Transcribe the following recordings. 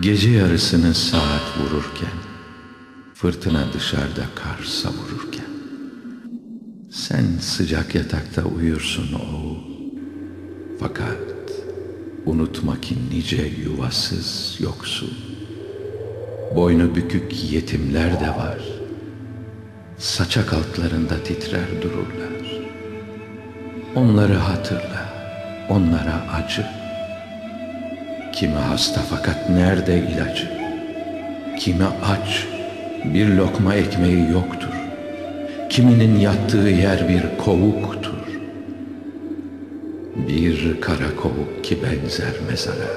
Gece yarısını saat vururken, fırtına dışarıda kar savururken, sen sıcak yatakta uyursun o. Fakat unutma ki nice yuvasız yoksul, boynu bükük yetimler de var. Saçak altlarında titrer dururlar. Onları hatırla, onlara acı. Kimi hasta fakat nerede ilacı? Kimi aç, bir lokma ekmeği yoktur. Kiminin yattığı yer bir kovuktur. Bir kara kovuk ki benzer mezara.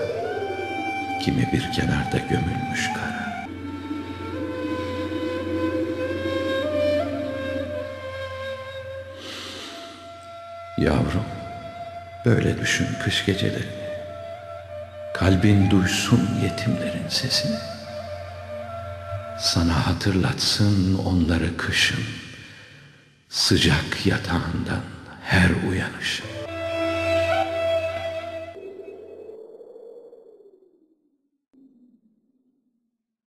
Kimi bir kenarda gömülmüş kara. Yavrum, böyle düşün kış geceleri. Kalbin duysun yetimlerin sesini. Sana hatırlatsın onları kışın, sıcak yatağından her uyanışın.